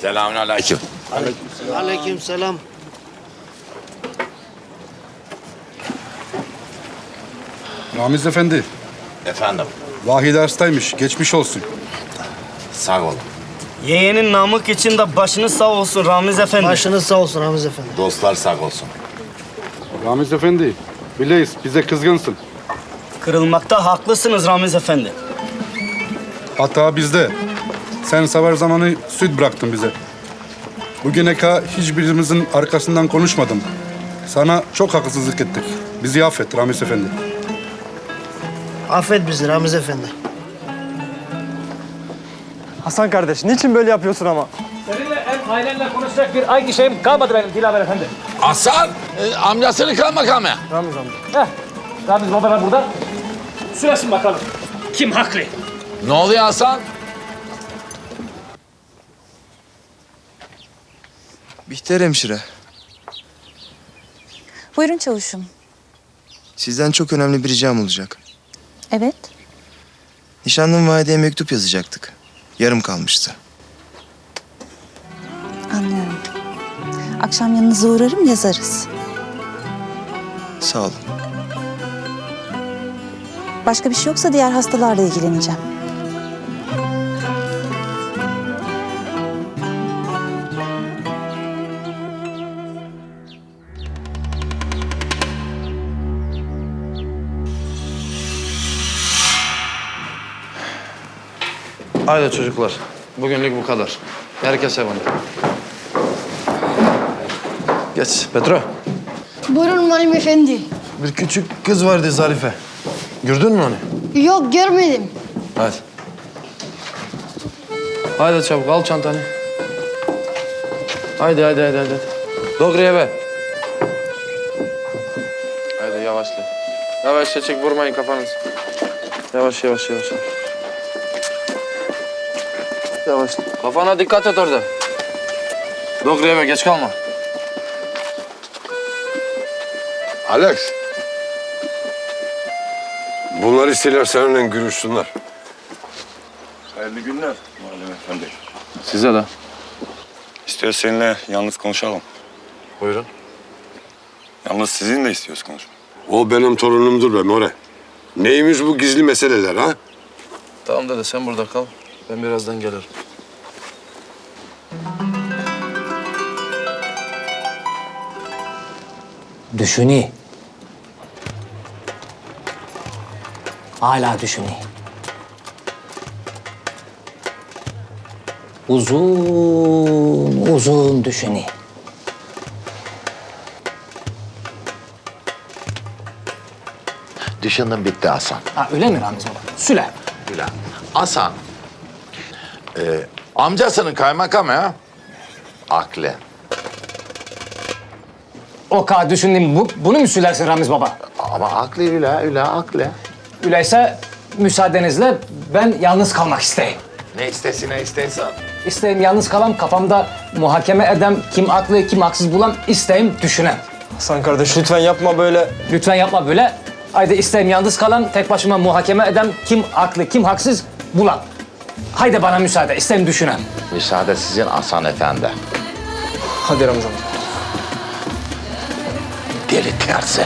Selamünaleyküm. Aleyküm selam. Ramiz Efendi, Efendim, Vahide hastaymış. Geçmiş olsun. sağ olun. Yeğenin namık için de başınız sağ olsun Ramiz Efendi. Başınız sağ olsun Ramiz Efendi. Dostlar sağ olsun. Ramiz Efendi, bileyiz bize kızgınsın. Kırılmakta haklısınız Ramiz Efendi. Hata bizde. Sen savaş zamanı süt bıraktın bize. Bugüne kadar hiçbirimizin arkasından konuşmadım. Sana çok haksızlık ettik. Bizi affet Ramiz Efendi. Affet bizi Ramiz Efendi. Hasan kardeş niçin böyle yapıyorsun ama? Seninle hem ailenle konuşacak bir ay şeyim kalmadı benim Dilaver Efendi. Hasan, e, amcasını kaymakamı. Ramiz amca. Heh, Ramiz babalar burada. Süresin bakalım. Kim haklı? Ne oluyor Hasan? Bihter hemşire, Buyurun çavuşum. sizden çok önemli bir ricam olacak. Evet. Nişanlım Vahide'ye mektup yazacaktık. Yarım kalmıştı. Anlıyorum. Akşam yanınıza uğrarım yazarız. Sağ olun. Başka bir şey yoksa diğer hastalarla ilgileneceğim. Haydi çocuklar. Bugünlük bu kadar. Herkes evine. Geç Petro. Buyurun Malim Efendi. Bir küçük kız vardı Zarife. Gördün mü onu? Yok görmedim. Hadi. Haydi çabuk al çantanı. Haydi haydi haydi haydi. Doğruya be. Haydi yavaşla. Yavaşça çek vurmayın kafanızı. Yavaş yavaş yavaş. yavaş. Yavaş. Kafana dikkat et orada. Doğruya be geç kalma. Alex. Bunlar istiyorlar seninle görüşsünler. Hayırlı günler Muallim Efendi. Size de. İstiyor seninle yalnız konuşalım. Buyurun. Yalnız sizinle istiyoruz konuşmak. O benim torunumdur be More. Neymiş bu gizli meseleler ha? Tamam dede sen burada kal. Ben birazdan gelirim. Düşünü. Hala düşünü. Uzun uzun düşünü. Düşündüm bitti Hasan. Ha öyle mi Ramiz baba? Süle. Güle. Hasan, e, amcasının kaymakamı ha? Aklı. O kadar düşündüm. Bu, bunu mu sülersin Ramiz baba? Ama aklı öyle, öyle aklı. Öyleyse müsaadenizle ben yalnız kalmak isteyim. Ne istesin, ne istersen. İsteyim yalnız kalam kafamda muhakeme edem kim haklı kim haksız bulan isteyim düşünem. Hasan kardeş lütfen yapma böyle. Lütfen yapma böyle. Haydi isteyim yalnız kalan tek başıma muhakeme edem kim haklı kim haksız bulan. Haydi bana müsaade isteyim düşünem. Müsaade sizin Hasan Efendi. Hadi Ramiz amca. Deli tersi.